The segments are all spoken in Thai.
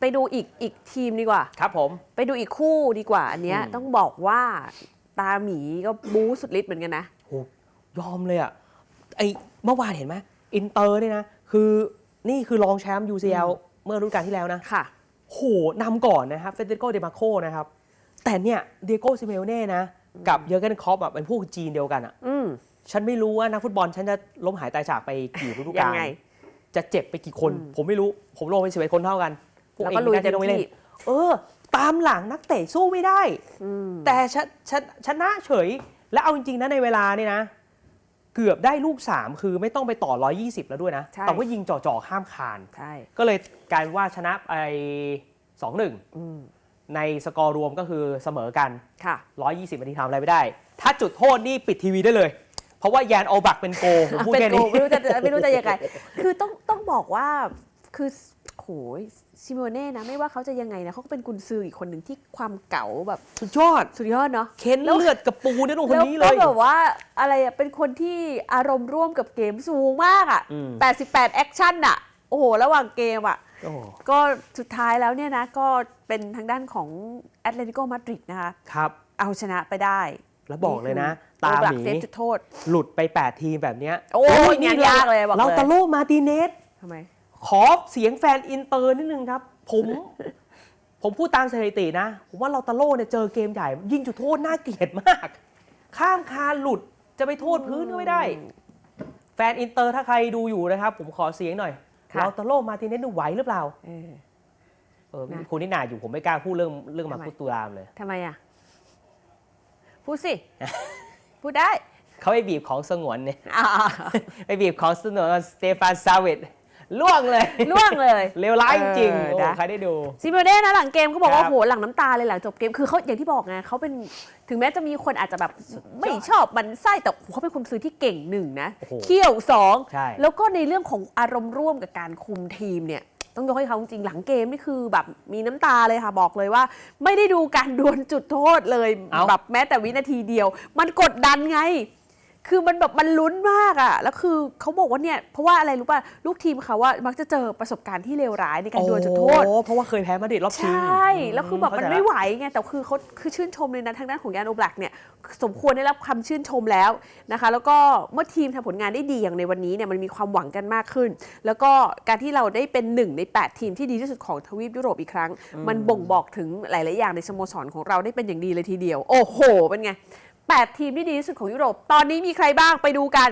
ไปดูอีกอีกทีมดีกว่า ครับผม ไปดูอีกคู่ดีกว่า อันเนี้ยอืมต้องบอกว่าตาหมีก็บู๊สุดฤทธิ์เหมือนกันนะโหยอมเลยอะไอเมื่อวานเห็นไหมอินเตอร์เนี่ยนะ คือนี่คือรองแชมป์ UCL เมื่อฤดูกาลที่แล้วนะ ค่ะ โหนำก่อนนะครับเฟเดริโกเดมาโคนะครับ แต่เนี่ยเดียโกซิเมโอเน่นะ กับเยอร์เกนคล็อปอะเป็นพวกจีนเดียวกันอะอืมฉันไม่รู้ว่านักฟุตบอลฉันจะล้มหายตายจากไปกี่ฤดูยักางลไงจะเจ็บไปกี่คนอืมผมไม่รู้ ผมลงไปสิบเอ็ดคนเท่ากันพ วกแล้วเอก็งลุยน่าจะต้องไม่เล่นเต็มที่เออ ตามหลังนักเตะสู้ไม่ได้ อืมแต่ชะชะชนะเฉย แล้วเอาจริงๆนะในเวลาเนี่ยนะ เกือบได้ลูก 3 คือไม่ต้องไปต่อ 120 แล้วด้วยนะ ใช่ แต่ว่ายิงจ่อๆข้ามคาน ใช่ก็เลยกลายเป็นว่าชนะไป 2-1 อืมในสกอร์รวมก็คือเสมอกัน ค่ะ 120นาทีทำอะไรไม่ได้ ถ้าจุดโทษนี่ปิดทีวีได้เลย เพราะว่าแยนโอบักเป็นโกผมพูดเป็นแค่โกนี้ ไม่รู้จะไม่รู้จะยังไง คือต้องต้องบอกว่าคือโหย ซิโมเน่นะไม่ว่าเขาจะยังไงนะเขาก็เป็นกุนซืออีกคนหนึ่งที่ความเก๋าแบบสุดยอด สุดยอดเนาะเค้นเลือดกับปูเนี่ยตรงคนแล้วนี้เลก็ยแบบว่าอะไรอะเป็นคนที่อารมณ์ร่วมกับเกมสูงมากอะอืม88แอคชั่นอะโอ้โห ระหว่างเกมอะโอ้ก็สุดท้ายแล้วเนี่ยนะ ก็เป็นทางด้านของแอตเลติโกมาดริดนะคะครับเอาชนะไปได้แล้วบอกเลยนะ ตาตาหหมีมีเซฟจุดโทษหลุดไป 8 ทีมแบบเนี้ยโอ้ยงานยากเลยบอกเลยเราตาโลมาร์ติเนสทำไม ขอเสียงแฟนอินเตอร์นิดนึงครับ ผม ผมพูดตามสถิตินะ ผมว่าเราตาโลเนี่ยเจอเกมใหญ่ ยิงจุดโทษน่าเกลียดมาก ข้ามคานหลุดจะไปโทษพื้นก็ไม่ได้ แฟนอินเตอร์ถ้าใครดูอยู่นะครับ ผมขอเสียงหน่อย ค่ะ เราตาโลมาร์ติเนสดูไหวหรือเปล่า เออ เออนะ คุณนินาอยู่ผมไม่กล้าพูดเรื่องเรื่องมาทำไมพูดตุลามเลย ทำไมอะ พูดสิ พูดได้เขาไปบีบของสงวนเนี่ย อ่า ไปบีบของสงวนสเตฟานซาวิด ล่วงเลยล่วงเลย เลวร้ายจริงๆเออโอ้นะ ใครได้ดู ซิโมเน่นะหลังเกมก็บอกว่าครับโหหลังน้ำตาเลยหลังจบเกมคือเขาอย่างที่บอกไงเขาเป็นถึงแม้จะมีคนอาจจะแบบไม่ชอบมันไส้แต่เขาเป็นคนซื้อที่เก่งหนึ่งนะโอ้โหเขี้ยวสองใช่ แล้วก็ในเรื่องของอารมณ์ร่วมกับการคุมทีมเนี่ยต้องยกให้เขาจริงๆหลังเกมนี่คือแบบมีน้ำตาเลยค่ะบอกเลยว่า ไม่ได้ดูการดวลจุดโทษเลยเอ้า แบบแม้แต่วินาทีเดียว มันกดดันไง คือมันแบบมันลุ้นมากอะแล้วคือเขาบอกว่าเนี่ยเพราะว่าอะไรรู้ป่ะลูกทีมเขาว่ามักจะเจอประสบการณ์ที่เลวร้ายในการดวลจุดโทษอ้เพราะว่าเคยแพ้มาดริดรอบใชชิง่แล้วคือแบบมันเข้าใจไม่ละไหวไงแต่คือเขาคือชื่นชมเลยนะทางด้านของยานโอแบล็กเนี่ยสมควรได้รับคำชื่นชมแล้วนะคะ แล้วก็เมื่อทีมทำผลงานได้ดีอย่างในวันนี้เนี่ยมันมีความหวังกันมากขึ้น แล้วก็การที่เราได้เป็นหนึ่งใน 8 ทีมที่ดีที่สุดของทวีปยุโรปอีกครั้ง มันบ่งบอกถึงหลาย ๆ อย่างในสโมสรของเราได้เป็นอย่างดีเลยทีเดียว โอ้โหเป็นไง 8 ทีมที่ดีที่สุดของยุโรป ตอนนี้มีใครบ้างไปดูกัน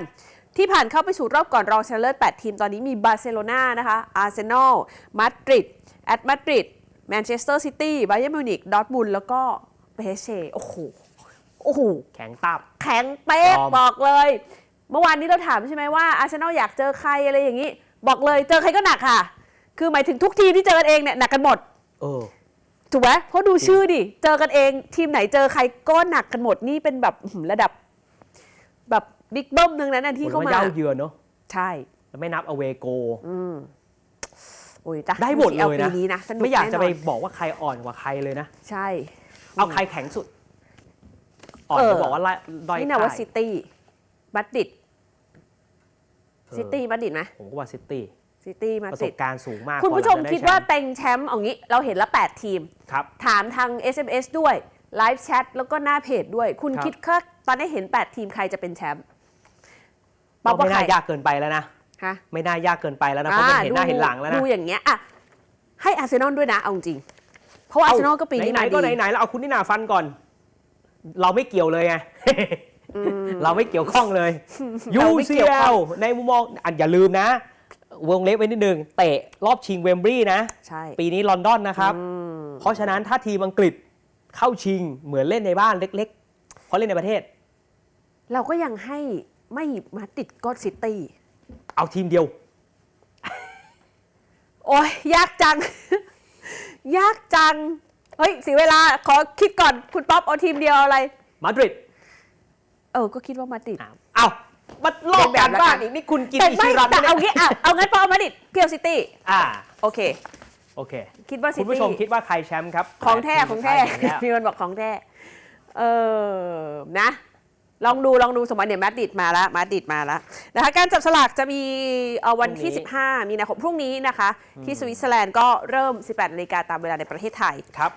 ที่ผ่านเข้าไปสู่รอบก่อนรองชนะเลิศ8ทีมตอนนี้มีบาร์เซโลนานะคะ อาร์เซนอล มาดริด แอตมาดริด แมนเชสเตอร์ซิตี้บาเยร์นมิวนิกดอร์ทมุนด์แล้วก็เปเชโอ้โห โอ้โห แข็งตับ แข็งเป๊กยอมบอกเลย เมื่อวานนี้เราถามใช่ไหมว่าอาร์เซนอลอยากเจอใครอะไรอย่างนี้ บอกเลยเจอใครก็หนักค่ะ คือหมายถึงทุกทีมที่เจอกันเองเนี่ยหนักกันหมด เออ ถูกไหมเพราะดูชื่อดิ เจอกันเองทีมไหนเจอใครก็หนักกันหมดนี่เป็นแบบอื้อหือระดับ แบบบิ๊กเบิ้มนึงนั้นนะที่ที่เข้าเขามาเย้าเยือนเนาะใช่แล้วไม่นับอเวโกอืมโอ้ยจ้ะได้หมดเลยปีนะนี้นะสนุกไม่อยากจะไปแน่นนบอกว่าใครอ่อนกว่าใครเลยนะ ใช่ เอาใครแข็งสุด อ่อนเออจะบอกว่าไล่ด้อยนี่นะว่าค่ายซิตี้บัตดิดเออซิตี้บัตดิดไหมผมก็ว่าซิตี้ ซิตี้มาประดสริด บการณ์สูงมากคุณผู้ชมกเรจะไคิดว่าแชป์ เต็งแชมป์เอางี้เราเห็นละ 8 ทีม ครับ ถามทาง SMS ด้วยไลฟ์แชทแล้วก็หน้าเพจด้วย คุณครับ คิดว่าตอนนี้เห็น 8 ทีมใครจะเป็นแชมป์ป๊ก็อปว่าไม่ใครน่ายากเกินไปแล้วนะ ฮะไม่น่ายากเกินไปแล้วนะเพราะมันเห็นหน้าเห็นหลังแล้วนะดูอย่างเงี้ยอะให้อาร์เซนอลด้วยนะเอาจริงเพราะว่าอาร์เซนอลก็ปีนี้ไหนมาๆก็ดีไหนๆแล้วเอาคุณนินาฟันก่อน เราไม่เกี่ยวเลยไงเราไม่เกี่ยวข้องเลย เราไม่เกี่ยวข้อง UCL ในมุมมองอันอย่าลืมนะ วงเล็บไว้นิดนึง เตะรอบชิงเวมบรีนะ ใช่ปีนี้ลอนดอนนะครับ อืมเพราะฉะนั้นถ้าทีมอังกฤษเข้าชิงเหมือนเล่นในบ้านเล็กๆ เพราะเล่นในประเทศ เราก็ยังให้ไม่มาติดก็ซิตี้ เอาทีมเดียว โอ้ยยากจัง ยากจัง เฮ้ยเสียเวลาขอคิดก่อนคุณป๊อปเอาทีมเดียวเอาอะไร มาดริดเออ ก็คิดว่ามาติด เอา มาลอกกันเป็นแบบละกันบ้านอีกนี่คุณกินแต่อิไม่ชิรันแต่เนี่ยเอางี้อะเอางั้นป๊อปเอามาติดเพียวซิตี้อ่าโอเค โอเค คิดว่าซิคุณผู้ตี้ชมคิดว่าใครแชมป์ครับของแท้ทีมของแท้สุดท้ายแล้วมีคนบอกของแท้เออนะ ลองดูลองดูสมมติเนี่ยมาดริดมาแล้วมาดริดมาแล้วนะคะการจับสลากจะมีเอ่อวันที่ พรุ่งนี้ 15 มีนาคมพรุ่งนี้นะคะ ที่สวิตเซอร์แลนด์ก็เริ่ม 18นาฬิกาตามเวลาในประเทศไทย ครับ